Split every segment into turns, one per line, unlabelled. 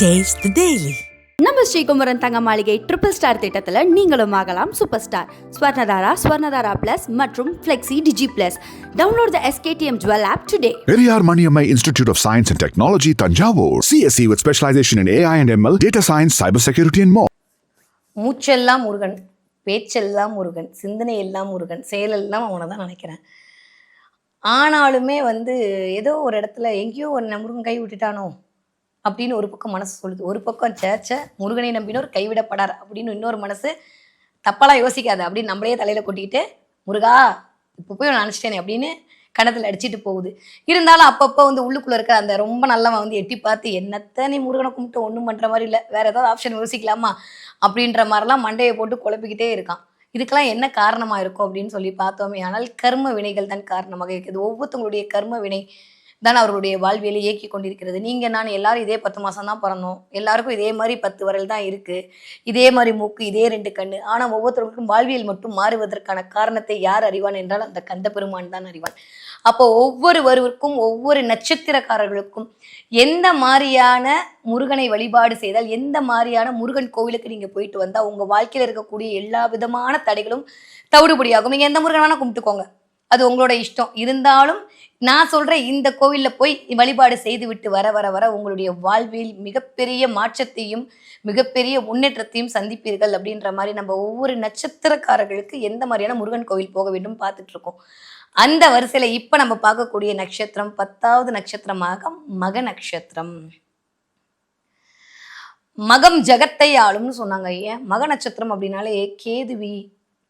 The Daily.
நம்ம ஸ்ரீகுமரன் தங்க மாளிகை ட்ரிபிள் ஸ்டார் திட்டத்தில் நீங்களும் ஆகலாம் super star Swarnadhara Swarnadhara plus மற்றும் flexi digi plus download the SKTM jewel app today
Periyar Maniammai Institute of Science and Technology, Tanjavur. CSE with specialization in AI and ML, data science, cybersecurity, and more.
மூச்செல்லாம் முருகன் பேச்செல்லாம் முருகன் சிந்தனை எல்லாம் முருகன் செயலெல்லாம் அவனை தான் நினைக்கிறேன் ஆனாலுமே வந்து ஏதோ ஒரு இடத்துல எங்கேயோ ஒரு முருகன் கை விட்டுட்டானோ அப்படின்னு ஒரு பக்கம் மனசு சொல்லுது. ஒரு பக்கம் சேச்ச முருகனை நம்பினோர் கைவிடப்படார் அப்படின்னு இன்னொரு மனசு தப்பாலாம் யோசிக்காது. அப்படின்னு நம்மளே தலையில் கொட்டிக்கிட்டு முருகா இப்போ போய் நினச்சிட்டேனே அப்படின்னு கணத்தில் அடிச்சிட்டு போகுது. இருந்தாலும் அப்பப்போ வந்து உள்ளுக்குள்ளே இருக்க அந்த ரொம்ப நல்லவன் வந்து எட்டி பார்த்து என்னத்தை நீ முருகனை கும்பிட்டு ஒன்றும் பண்ணுற மாதிரி இல்லை. வேற ஏதாவது ஆப்ஷன் யோசிக்கலாமா? அப்படின்ற மாதிரிலாம் மண்டையை போட்டு குழப்பிக்கிட்டே இருக்கான். இதுக்கெல்லாம் என்ன காரணமாக இருக்கும் அப்படின்னு சொல்லி பார்த்தோமே. ஆனால் கர்ம வினைகள் தான் காரணமாக இருக்குது. ஒவ்வொருத்தவங்களுடைய கர்ம வினை தான் அவர்களுடைய வாழ்வியலை இயக்கி கொண்டிருக்கிறது. நீங்கள் நான் எல்லாரும் இதே பத்து மாதம் தான் பிறந்தோம். எல்லாருக்கும் இதே மாதிரி பத்து வரல் தான் இருக்குது இதே மாதிரி மூக்கு இதே ரெண்டு கண்ணு. ஆனால் ஒவ்வொருத்தருக்கும் வாழ்வியல் மட்டும் மாறுவதற்கான காரணத்தை யார் அறிவான் என்றால் அந்த கந்த பெருமான் தான் அறிவான். அப்போ ஒவ்வொருவருக்கும் ஒவ்வொரு நட்சத்திரக்காரர்களுக்கும் எந்த மாதிரியான முருகனை வழிபாடு செய்தால் எந்த மாதிரியான முருகன் கோவிலுக்கு நீங்கள் போயிட்டு வந்தால் உங்கள் வாழ்க்கையில் இருக்கக்கூடிய எல்லா விதமான தடைகளும் தவிடுபடியாகும். நீங்கள் எந்த முருகன் வேணால் கும்பிட்டுக்கோங்க. அது உங்களோட இஷ்டம். இருந்தாலும் நான் சொல்கிறேன் இந்த கோவிலில் போய் வழிபாடு செய்து விட்டு வர வர வர உங்களுடைய வாழ்வில் மிகப்பெரிய மாற்றத்தையும் மிகப்பெரிய முன்னேற்றத்தையும் சந்திப்பீர்கள் அப்படின்ற மாதிரி நம்ம ஒவ்வொரு நட்சத்திரக்காரர்களுக்கு எந்த மாதிரியான முருகன் கோவில் போக வேண்டும் பார்த்துட்டு இருக்கோம். அந்த வரிசையில இப்ப நம்ம பார்க்கக்கூடிய நட்சத்திரம் பத்தாவது நட்சத்திரமாக மக நட்சத்திரம். மகம் ஜகத்தை ஆளும்னு சொன்னாங்க ஏன் மக நட்சத்திரம் அப்படின்னாலே கேதுவி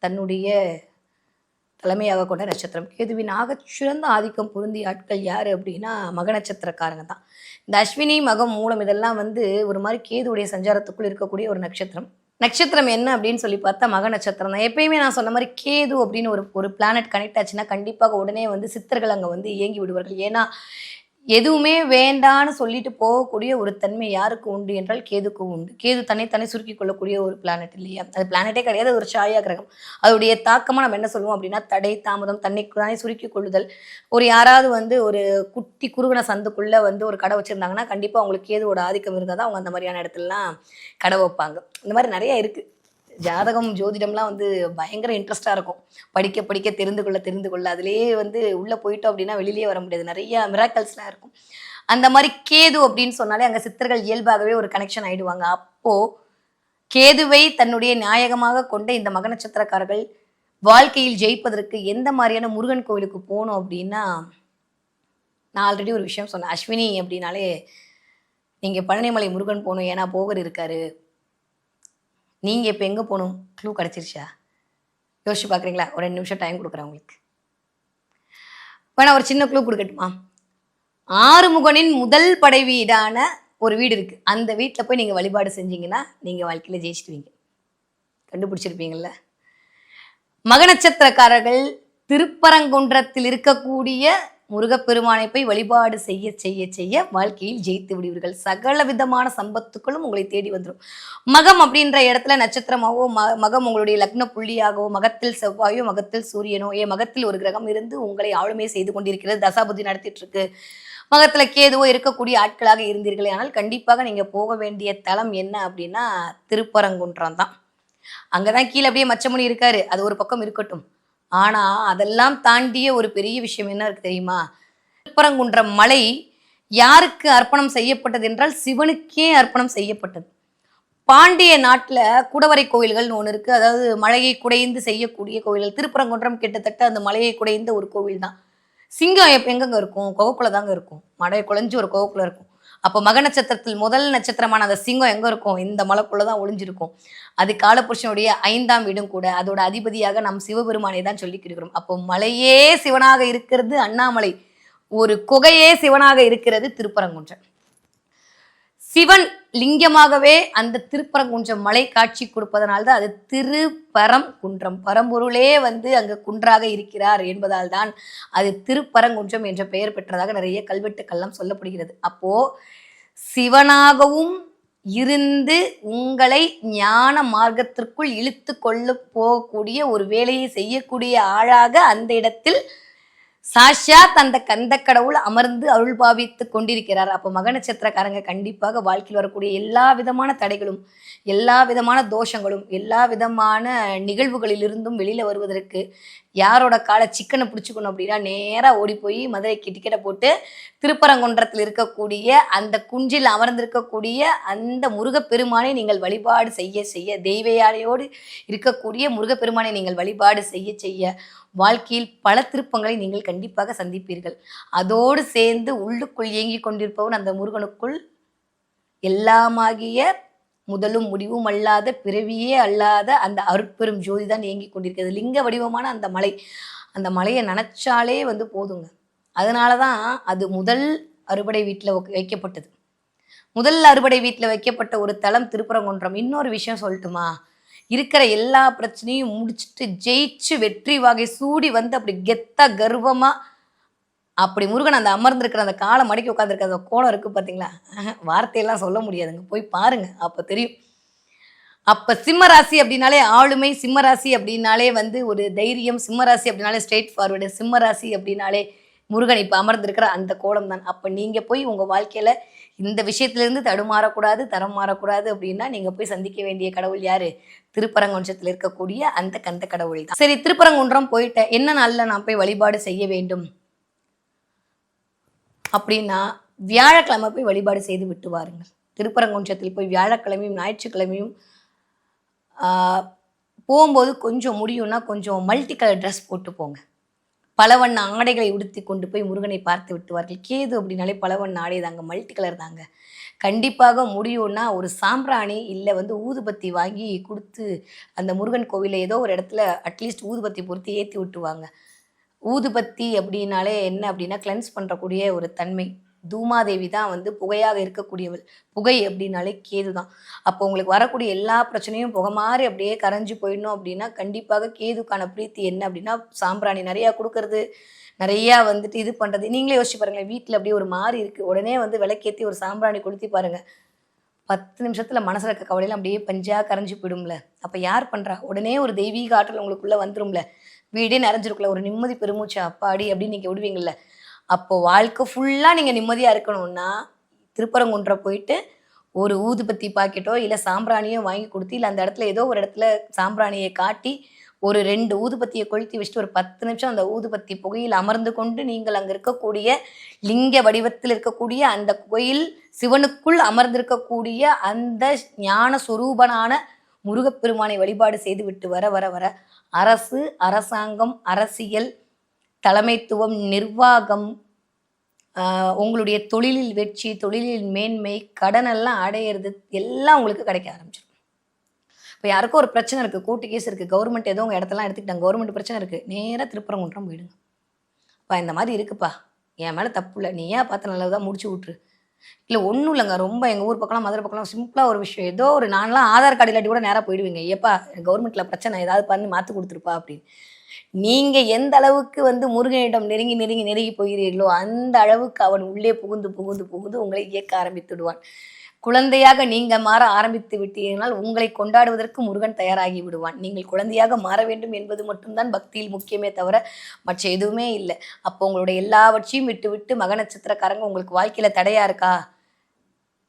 தன்னுடைய தலைமையாக கொண்ட நட்சத்திரம். கேதுவின் சிறந்த ஆதிக்கம் பொருந்திய ஆட்கள் யார் அப்படின்னா மக நட்சத்திரக்காரங்க தான். இந்த அஸ்வினி மகம் மூலம் இதெல்லாம் வந்து ஒரு மாதிரி கேதுவுடைய சஞ்சாரத்துக்குள் இருக்கக்கூடிய ஒரு நட்சத்திரம். நட்சத்திரம் என்ன அப்படின்னு சொல்லி பார்த்தா மக நட்சத்திரம் தான். எப்பயுமே நான் சொன்ன மாதிரி கேது அப்படின்னு ஒரு ஒரு பிளானட் கனெக்ட் ஆச்சுன்னா கண்டிப்பாக உடனே வந்து சித்தர்கள் அங்கே வந்து இயங்கி விடுவார்கள். ஏன்னா எதுவுமே வேண்டான்னு சொல்லிட்டு போகக்கூடிய ஒரு தன்மை யாருக்கு உண்டு என்றால் கேதுக்கு உண்டு. கேது தன்னை சுருக்கி கொள்ளக்கூடிய ஒரு பிளானட் இல்லையா? அது பிளானட்டே கிடையாது ஒரு சாயா கிரகம். அதோடைய தாக்கமாக நம்ம என்ன சொல்லுவோம் அப்படின்னா தடை தாமதம் தன்னை தானே சுருக்கி கொள்ளுதல். ஒரு யாராவது வந்து ஒரு குட்டி குறுகன சந்துக்குள்ளே வந்து ஒரு கடை வச்சுருந்தாங்கன்னா கண்டிப்பாக அவங்களுக்கு கேதுவோட ஆதிக்கம் இருந்தால் தான் அவங்க அந்த மாதிரியான இடத்துலலாம் கடை வைப்பாங்க. இந்த மாதிரி நிறைய இருக்குது ஜாதகம் ஜோதிடம்லாம் வந்து பயங்கர இன்ட்ரெஸ்டாக இருக்கும். படிக்க படிக்க தெரிந்து கொள்ள தெரிந்து கொள்ள. அதுலேயே வந்து உள்ளே போயிட்டோம் அப்படின்னா வெளியிலே வர முடியாது. நிறைய மிராக்கல்ஸ்லாம் இருக்கும். அந்த மாதிரி கேது அப்படின்னு சொன்னாலே அங்கே சித்தர்கள் இயல்பாகவே ஒரு கனெக்ஷன் ஆகிடுவாங்க அப்போது கேதுவை தன்னுடைய நியாயகமாக கொண்ட இந்த மக நட்சத்திரக்காரர்கள் வாழ்க்கையில் ஜெயிப்பதற்கு எந்த மாதிரியான முருகன் கோவிலுக்கு போகணும் அப்படின்னா நான் ஆல்ரெடி ஒரு விஷயம் சொன்னேன். அஸ்வினி அப்படின்னாலே நீங்கள் பழனிமலை முருகன் போகணும் ஏன்னா போகர் இருக்காரு. நீங்கள் இப்போ எங்கே போகணும்? க்ளூ கிடச்சிருச்சா? யோசிச்சு பார்க்குறீங்களா ஒரு ரெண்டு நிமிஷம் டைம் கொடுக்குறேன் உங்களுக்கு. வேணா ஒரு சின்ன க்ளூ கொடுக்கட்டுமா? ஆறுமுகனின் முதல் படை வீடான ஒரு வீடு இருக்குது அந்த வீட்டில் போய் நீங்கள் வழிபாடு செஞ்சீங்கன்னா நீங்கள் வாழ்க்கையில் ஜெயிச்சிடுவீங்க. கண்டுபிடிச்சிருப்பீங்கள்ல மக நட்சத்திரக்காரர்கள் திருப்பரங்குன்றத்தில் இருக்கக்கூடிய முருகப்பெருமானை போய் வழிபாடு செய்ய செய்ய செய்ய வாழ்க்கையில் ஜெயித்து விடுவீர்கள். சகல விதமான சம்பத்துக்களும் உங்களை தேடி வந்துடும் மகம் அப்படின்ற இடத்துல நட்சத்திரமாகவோ ம மகம் உங்களுடைய லக்ன புள்ளியாகவோ மகத்தில் செவ்வாயோ மகத்தில் சூரியனோ ஏ மகத்தில் ஒரு கிரகம் இருந்து உங்களை ஆளுமை செய்து கொண்டிருக்கிறது தசாபுத்தி நடத்திட்டு இருக்கு மகத்துல கேதுவோ இருக்கக்கூடிய ஆட்களாக இருந்தீர்களே ஆனால் கண்டிப்பாக நீங்க போக வேண்டிய தலம் என்ன அப்படின்னா திருப்பரங்குன்றம் தான். அங்கதான் கீழே அப்படியே மச்சமுனி இருக்காரு. அது ஒரு பக்கம் இருக்கட்டும். ஆனால் அதெல்லாம் தாண்டிய ஒரு பெரிய விஷயம் என்ன இருக்கு தெரியுமா? திருப்பரங்குன்றம் மலை யாருக்கு அர்ப்பணம் செய்யப்பட்டது என்றால் சிவனுக்கே அர்ப்பணம் செய்யப்பட்டது. பாண்டிய நாட்டில் குடவரை கோவில்கள்னு ஒன்று இருக்குது அதாவது மலையை குடைந்து செய்யக்கூடிய கோவில்கள் திருப்பரங்குன்றம் கிட்டத்தட்ட அந்த மலையை குடைந்த ஒரு கோவில் தான் சிங்கம் எப்போ எங்கெங்க இருக்கும்? குகைக்குள்ள தாங்க இருக்கும். மலையை குழஞ்சி ஒரு குகைக்குள்ள இருக்கும். அப்போ மக நட்சத்திரத்தில் முதல் நட்சத்திரமான அந்த சிங்கம் எங்கே இருக்கும்? இந்த மலைக்குள்ள தான் ஒளிஞ்சிருக்கும். அது காலபுருஷனுடைய ஐந்தாம் வீடும் கூட அதோட அதிபதியாக நம் சிவபெருமானை தான் சொல்லிக்கிட்டு இருக்கிறோம் அப்போ மலையே சிவனாக இருக்கிறது அண்ணாமலை. ஒரு குகையே சிவனாக இருக்கிறது திருப்பரங்குன்றம். சிவன் லிங்கமாகவே அந்த திருப்பரங்குன்றம் மலை காட்சி கொடுப்பதனால் தான் அது திருப்பரம் குன்றம் பரம்பொருளே வந்து அங்கு குன்றாக இருக்கிறார் என்பதால் தான் அது திருப்பரங்குன்றம் என்ற பெயர் பெற்றதாக நிறைய கல்வெட்டுக்கள்லாம் சொல்லப்படுகிறது. அப்போ சிவனாகவும் இருந்து உங்களை ஞான மார்க்கத்திற்குள் இழுத்து கொள்ள போகக்கூடிய ஒரு வேலையை செய்யக்கூடிய ஆளாக அந்த இடத்தில் சாஷாத் அந்த கந்த கடவுள் அமர்ந்து அருள் பாவித்து கொண்டிருக்கிறார். அப்போ மக நட்சத்திரக்காரங்க கண்டிப்பாக வாழ்க்கையில் வரக்கூடிய எல்லா விதமான தடைகளும் எல்லா விதமான தோஷங்களும் எல்லா விதமான நிகழ்வுகளிலிருந்தும் வெளியில் வருவதற்கு யாரோட காலை சிக்கனை பிடிச்சிக்கணும் அப்படின்னா நேராக ஓடி போய் மதுரைக்கு டிக்கெட்டை போட்டு திருப்பரங்குன்றத்தில் இருக்கக்கூடிய அந்த குஞ்சில் அமர்ந்திருக்கக்கூடிய அந்த முருகப்பெருமானை நீங்கள் வழிபாடு செய்ய செய்ய தெய்வையாலையோடு இருக்கக்கூடிய முருகப்பெருமானை நீங்கள் வழிபாடு செய்ய செய்ய வாழ்க்கையில் பல திருப்பங்களை நீங்கள் கண்டிப்பாக சந்திப்பீர்கள். அதோடு சேர்ந்து உள்ளுக்குள் இயங்கிக் கொண்டிருப்பவன் அந்த முருகனுக்குள் எல்லாமாகிய முதலும் முடிவும் அல்லாத பிறவியே அல்லாத அந்த அருட்பெரும் ஜோதி தான் இயங்கிக் கொண்டிருக்கிறது. லிங்க வடிவமான அந்த மலை. அந்த மலையை நினச்சாலே வந்து போதுங்க. அதனால தான் அது முதல் அறுபடை வீட்டில் வைக்கப்பட்டது. முதல் அறுபடை வீட்டில் வைக்கப்பட்ட ஒரு தலம் திருப்பரங்குன்றம். இன்னொரு விஷயம் சொல்லட்டுமா? இருக்கிற எல்லா பிரச்சனையும் முடிச்சுட்டு ஜெயிச்சு வெற்றி வகை சூடி வந்து அப்படி கெத்தா கர்வமாக அப்படி முருகன் அந்த அமர்ந்திருக்கிற அந்த காலை மடக்கி உட்காந்துருக்க அந்த கோலம் இருக்குது பார்த்தீங்களா வார்த்தையெல்லாம் சொல்ல முடியாதுங்க. போய் பாருங்கள் அப்போ தெரியும். அப்போ சிம்மராசி அப்படின்னாலே ஆளுமை சிம்மராசி அப்படின்னாலே வந்து ஒரு தைரியம் சிம்மராசி அப்படின்னாலே ஸ்ட்ரெயிட் ஃபார்வர்டு சிம்மராசி அப்படின்னாலே முருகன் இப்போ அமர்ந்திருக்கிற அந்த கோலம் தான். அப்போ நீங்கள் போய் உங்கள் வாழ்க்கையில் இந்த விஷயத்துலேருந்து தடுமாறக்கூடாது தரம் மாறக்கூடாது அப்படின்னா நீங்கள் போய் சந்திக்க வேண்டிய கடவுள் யார்? திருப்பரங்குன்றத்தில் இருக்கக்கூடிய அந்த கந்த கடவுள் தான். சரி திருப்பரங்குன்றம் போயிட்டேன். என்ன நாளில் நான் போய் வழிபாடு செய்ய வேண்டும்? அப்படின்னா வியாழக்கிழமை போய் வழிபாடு செய்து விட்டு வாருங்கள். திருப்பரங்குன்றத்தில் போய் வியாழக்கிழமையும் ஞாயிற்றுக்கிழமையும் போகும்போது கொஞ்சம் முடியும்னா கொஞ்சம் மல்டி கலர் ட்ரெஸ் போட்டு போங்க. பலவண்ண ஆடைகளை உடுத்தி கொண்டு போய் முருகனை பார்த்து விட்டுவார்கள் கேது அப்படின்னாலே பலவண்ண ஆடை தாங்க மல்டி கலர் தாங்க. கண்டிப்பாக முடியும்னா ஒரு சாம்பிராணி இல்லை வந்து ஊதுபத்தி வாங்கி கொடுத்து அந்த முருகன் கோவிலில் ஏதோ ஒரு இடத்துல அட்லீஸ்ட் ஊதுபத்தி பொறுத்து ஏற்றி விட்டுவாங்க ஊதுபத்தி அப்படின்னாலே என்ன அப்படின்னா கிளென்ஸ் பண்ணுறக்கூடிய ஒரு தன்மை. தூமாதேவி தான் வந்து புகையாக இருக்கக்கூடியவள். புகை அப்படின்னாலே கேது தான் அப்போ உங்களுக்கு வரக்கூடிய எல்லா பிரச்சனையும் புகை மாதிரி அப்படியே கரைஞ்சி போயிடணும் அப்படின்னா கண்டிப்பாக கேதுக்கான பிரீத்தி என்ன அப்படின்னா சாம்பிராணி நிறையா கொடுக்கறது நிறையா வந்துட்டு இது பண்ணுறது நீங்களே யோசிச்சு பாருங்களேன் வீட்டில் அப்படியே ஒரு மாதிரி இருக்குது உடனே வந்து விளக்கேற்றி ஒரு சாம்பிராணி கொளுத்தி பாருங்கள் பத்து நிமிஷத்தில் மனசில் இருக்க கவலையில் அப்படியே பஞ்சாக கரைஞ்சி போயிடும்ல. அப்போ யார் பண்ணுறா உடனே ஒரு தெய்வீக ஆற்றல் உங்களுக்குள்ளே வந்துரும்ல. வீடே நிறைஞ்சிருக்குல்ல ஒரு நிம்மதி பெருமூச்சு அப்பாடி அப்படின்னு நீங்கள் விடுவீங்கள்ல அப்போ வாழ்க்கை ஃபுல்லாக நீங்கள் நிம்மதியாக இருக்கணும்னா திருப்பரங்குன்றம் போயிட்டு ஒரு ஊதுபத்தி பாக்கெட்டோ இல்லை சாம்பிராணியோ வாங்கி கொடுத்து இல்லை அந்த இடத்துல ஏதோ ஒரு இடத்துல சாம்பிராணியை காட்டி ஒரு ரெண்டு ஊதுபத்தியை கொளுத்தி வச்சுட்டு ஒரு பத்து நிமிஷம் அந்த ஊதுபத்தி புகையில் அமர்ந்து கொண்டு நீங்கள் அங்கே இருக்கக்கூடிய லிங்க வடிவத்தில் இருக்கக்கூடிய அந்த கோயில் சிவனுக்குள் அமர்ந்திருக்கக்கூடிய அந்த ஞான சுரூபனான முருகப்பெருமானை வழிபாடு செய்து விட்டு வர வர வர அரசு அரசாங்கம் அரசியல் தலைமைத்துவம் நிர்வாகம் உங்களுடைய தொழிலில் வெற்றி தொழிலில் மேன்மை கடனெல்லாம் அடையிறது எல்லாம் உங்களுக்கு கிடைக்க ஆரம்பிச்சிடும் இப்போ யாருக்கும் ஒரு பிரச்சனை இருக்குது கோர்ட்டு கேஸ் இருக்குது கவர்மெண்ட் ஏதோ உங்கள் இடத்தெல்லாம் எடுத்துக்கிட்டாங்க கவர்மெண்ட் பிரச்சனை இருக்குது நேராக திருப்பரங்குன்றம் போயிடுங்க. அப்பா இந்த மாதிரி இருக்குப்பா என் மேலே தப்பு இல்லை நீ ஏன் பார்த்து நல்லதாக முடிச்சு விட்ரு இல்லை ஒன்றும் இல்லைங்க. ரொம்ப எங்கள் ஊர் பக்கம்லாம் மதுரை பக்கம்லாம் சிம்பிளாக ஒரு விஷயம். ஏதோ ஒரு நான்லாம் ஆதார் கார்டு இல்லாட்டி கூட நேராக போயிடுவீங்க. ஏப்பா கவர்மெண்ட்டில் பிரச்சனை ஏதாவது பண்ணி மாற்றி கொடுத்துருப்பா அப்படின்னு. நீங்கள் எந்த அளவுக்கு வந்து முருகனிடம் நெருங்கி நெருங்கி நெருங்கி போகிறீர்களோ அந்த அளவுக்கு அவன் உள்ளே புகுந்து புகுந்து புகுந்து உங்களை இயக்க ஆரம்பித்து விடுவான் குழந்தையாக நீங்க மாற ஆரம்பித்து விட்டீர்களால் உங்களை கொண்டாடுவதற்கு முருகன் தயாராகி விடுவான். நீங்கள் குழந்தையாக மாற வேண்டும் என்பது மட்டும்தான் பக்தியில் முக்கியமே தவிர மற்ற எதுவுமே இல்லை. அப்போ உங்களுடைய எல்லாவற்றையும் விட்டு விட்டு மக நட்சத்திரக்காரங்க உங்களுக்கு வாழ்க்கையில தடையா இருக்கா?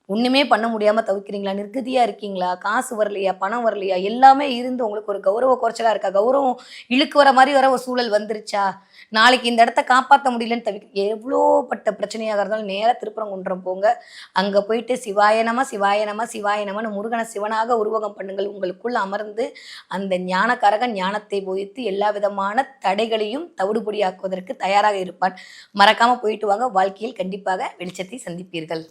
ஒன்றுமே பண்ண முடியாமல் தவிக்கிறீங்களா? நிர்கதியாக இருக்கீங்களா? காசு வரலையா? பணம் வரலையா? எல்லாமே இருந்து உங்களுக்கு ஒரு கௌரவ குறைச்சலாக இருக்கா? கௌரவம் இழுக்கு வர மாதிரி வர ஒரு சூழல் வந்துருச்சா? நாளைக்கு இந்த இடத்த காப்பாற்ற முடியலன்னு தவிக்க எவ்வளோ பட்ட பிரச்சனையாக இருந்தாலும் நேராக திருப்பரங்குன்றம் போங்க. அங்கே போயிட்டு சிவாயனமா சிவாயனமா சிவாயனமான்னு முருகனை சிவனாக உருவகம் பண்ணுங்கள். உங்களுக்குள் அமர்ந்து அந்த ஞானக்காரகன் ஞானத்தை போதித்து எல்லா விதமான தடைகளையும் தவிடுபொடியாக்குவதற்கு தயாராக இருப்பான். மறக்காமல் போயிட்டு வாங்க. வாழ்க்கையில் கண்டிப்பாக வெளிச்சத்தை சந்திப்பீர்கள்.